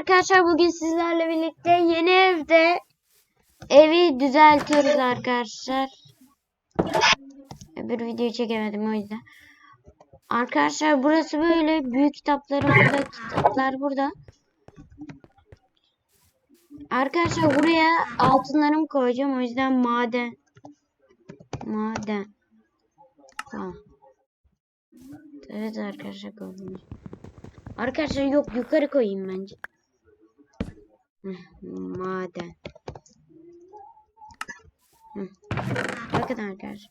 arkadaşlar bugün sizlerle birlikte yeni evde evi düzeltiyoruz arkadaşlar. Öbür videoyu çekemedim o yüzden. Arkadaşlar burası böyle büyük kitaplarım burada kitaplar burada. Arkadaşlar buraya altınlarımı koyacağım o yüzden maden. Maden. Tamam. Evet arkadaşlar koydum. Arkadaşlar yok yukarı koyayım bence. Maden. Bakın arkadaşlar.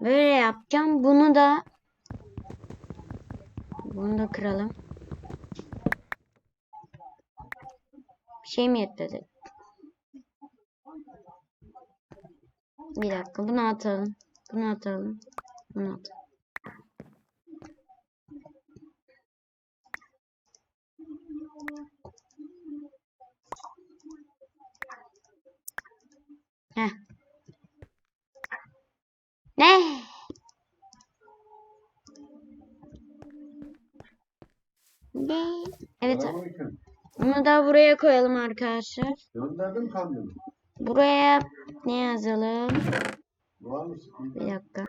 Böyle yapacağım. Bunu da bunu da kıralım. Bir şey mi yetmedi? Bir dakika bunu atalım. Bunu atalım. Bunu atalım. Heh. Ne? Ne? Evet. Selamünaleyküm. Bunu da buraya koyalım arkadaşlar. Gönderdim kamyonu. Buraya ne yazalım? Var mısın? Bir dakika.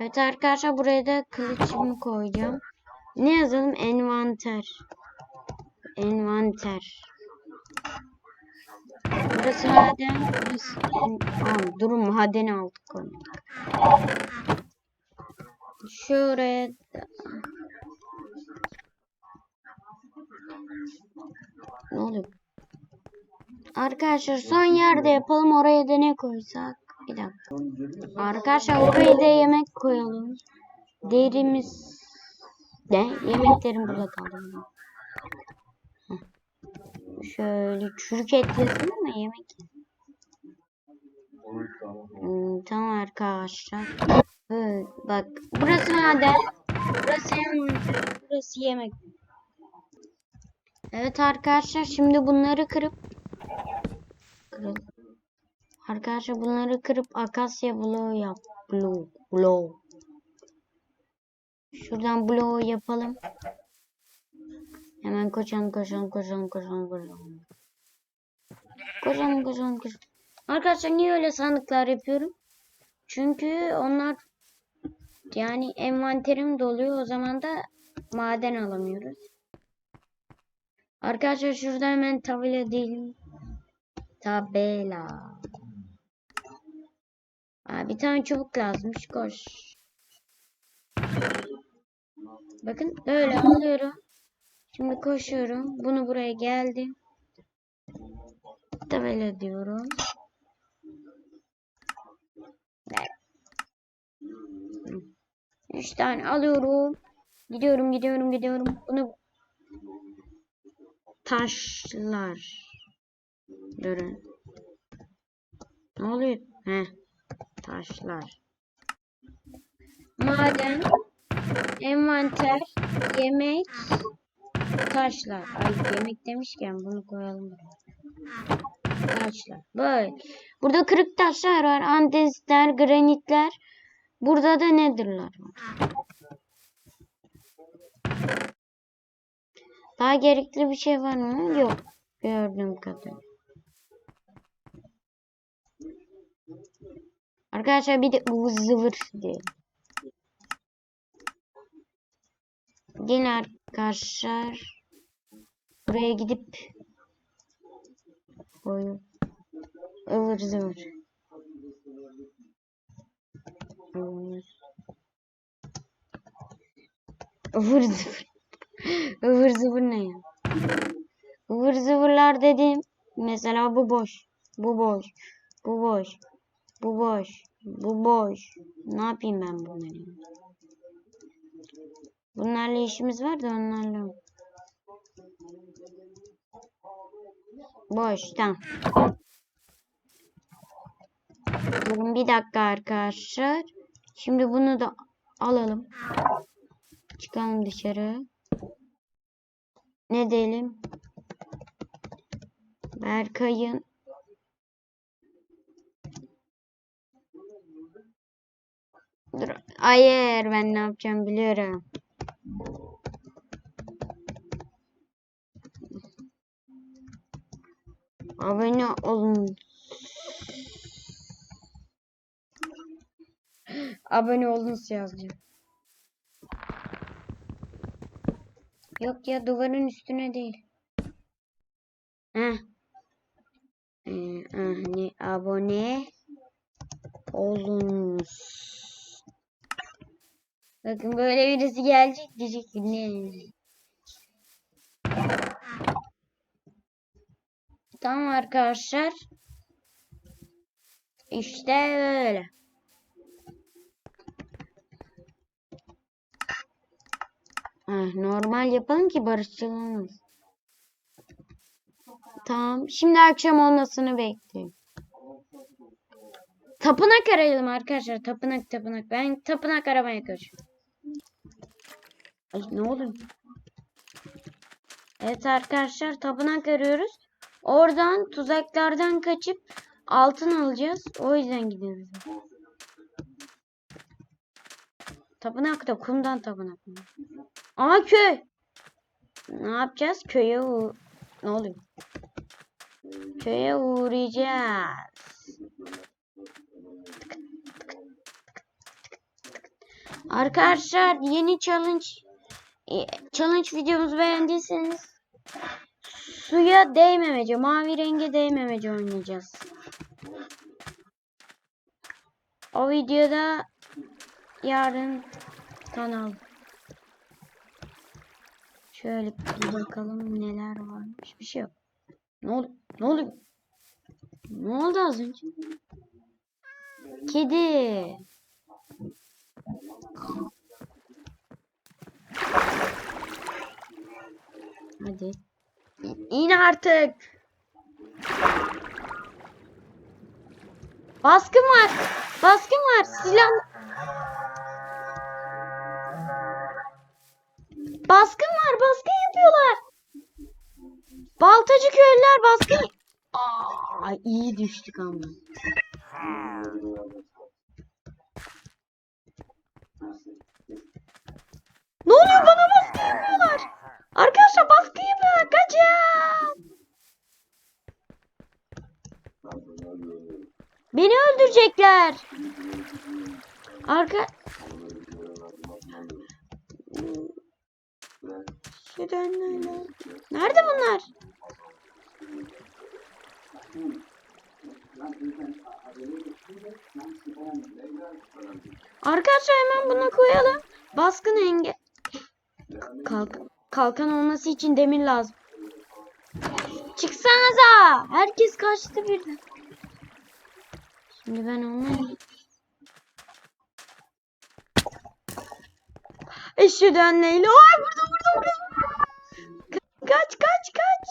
Evet arkadaşlar buraya da kılıcımı koyacağım. Ne yazalım? Envanter. Envanter. Burası maden. Burası... Aa, durun madeni aldık onu. Şuraya. Ne oluyor? Arkadaşlar son yerde yapalım. Oraya da ne koysak? Bir dakika. Arkadaşlar oraya da yemek koyalım. Derimiz de yemeklerim burada kaldı. Şöyle çürük et yesin ama yemek. Hmm, tamam arkadaşlar. Evet, bak burası maden. Burası yemek. Burası yemek. Evet arkadaşlar şimdi bunları kırıp kırıp Arkadaşlar bunları kırıp akasya bloğu yap. Bloğu. Bloğu. Şuradan bloğu yapalım. Hemen koşalım koşalım koşalım koşalım koşalım. Koşalım koşalım koşalım. Arkadaşlar niye öyle sandıklar yapıyorum? Çünkü onlar yani envanterim doluyor. O zaman da maden alamıyoruz. Arkadaşlar şurada hemen tabela diyelim. Tabela. Aa, bir tane çubuk lazımmış. Koş. Bakın böyle alıyorum. Şimdi koşuyorum. Bunu buraya geldim. Tabela diyorum. Üç tane alıyorum. Gidiyorum gidiyorum gidiyorum. Bunu taşlar. Durun. Ne oluyor? Heh. Taşlar. Maden. Envanter. Yemek. Taşlar. Ay yemek demişken bunu koyalım. Taşlar. Böyle. Burada kırık taşlar var. Andesler, granitler. Burada da nedirler. Daha gerekli bir şey var mı? Yok. Gördüğüm kadarıyla. Arkadaşlar bir de ıvır zıvır diyelim. Gelin arkadaşlar. Buraya gidip koyun. ıvır zıvır. Ivır. Ivır zıvır. Ivır zıvır ne ya? Ivır zıvırlar dedim. Mesela bu boş. Bu boş. Bu boş. Bu boş. Bu boş. Ne yapayım ben bunları? Bunlarla işimiz var da onlarla. Boş. Tamam. Durun bir dakika arkadaşlar. Şimdi bunu da alalım. Çıkalım dışarı. Ne diyelim? Berkay'ın Dur. Hayır ben ne yapacağım biliyorum. Abone olun. Abone olun yazacağım. Yok ya duvarın üstüne değil. Heh. Ee, hani abone olun. Bakın böyle birisi gelecek diyecek ki ne? Tamam arkadaşlar. İşte böyle. Heh, normal yapalım ki barışçıl olmasın. Tamam. Şimdi akşam olmasını bekliyorum. Tapınak arayalım arkadaşlar. Tapınak tapınak. Ben tapınak aramaya kaçıyorum. Ay ne oluyor? Evet arkadaşlar tapınak arıyoruz. Oradan tuzaklardan kaçıp altın alacağız. O yüzden gidiyoruz. Tapınak da kumdan tapınak mı? Aa köy. Ne yapacağız? Köye uğ... Ne oluyor? Köye uğrayacağız. Arkadaşlar yeni challenge challenge videomuzu beğendiyseniz suya değmemece, mavi renge değmemece oynayacağız. O videoda yarın kanal. Şöyle bir bakalım neler varmış. Bir şey yok. Ne oldu? Ne oluyor? Ne oldu az önce? Kedi. Hadi. İn artık. Baskın var. Baskın var. Silah. Baskın var. Baskın yapıyorlar. Baltacı köylüler baskın. Aa, iyi düştük ama. Ne oluyor bana baskı yapıyorlar. Arkadaşlar baskı yapıyorlar. Kaçın. Beni öldürecekler. Arka... Nerede bunlar? Arkadaşlar hemen bunu koyalım. Baskın engel. Kalk kalkan olması için demir lazım. Çıksanıza. Herkes kaçtı birden. Şimdi ben onları... Eşhedü en la ilahe- Ay burada burada burada. Ka- Kaç kaç kaç.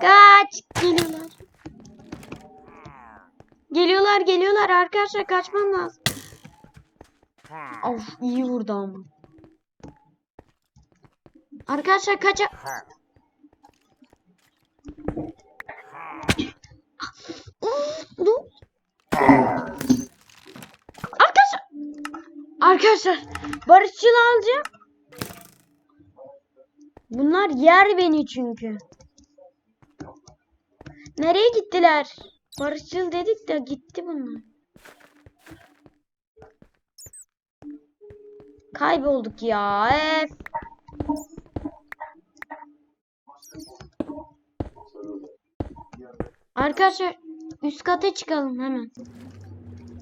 Kaç. Geliyorlar. Geliyorlar geliyorlar arkadaşlar kaçmam lazım. Of iyi vurdu ama. Arkadaşlar kaça... Of, dur. Arkadaşlar. Arkadaşlar barışçıl alacağım. Bunlar yer beni çünkü. Nereye gittiler? Barışçıl dedik de gitti bunlar. Kaybolduk ya. Ef. Arkadaşlar üst kata çıkalım hemen.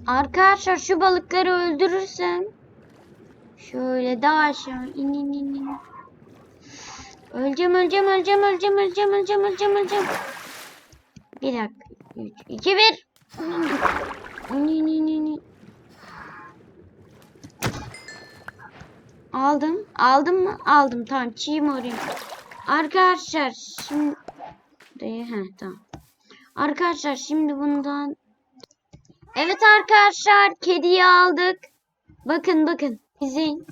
Arkadaşlar şu balıkları öldürürsem şöyle daha aşağı in in in in. Öleceğim öleceğim öleceğim öleceğim öleceğim öleceğim öleceğim öleceğim. Bir dakika. 3 2 1. İn in in in. Aldım. Aldım mı? Aldım. Tamam. Çiğ mi oraya? Arkadaşlar şimdi He tamam. Arkadaşlar şimdi bundan Evet arkadaşlar kediyi aldık. Bakın bakın. İzleyin.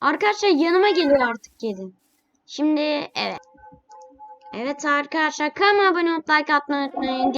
Arkadaşlar yanıma geliyor artık kedi. Şimdi evet. Evet arkadaşlar kanalıma abone olup like atmayı unutmayın.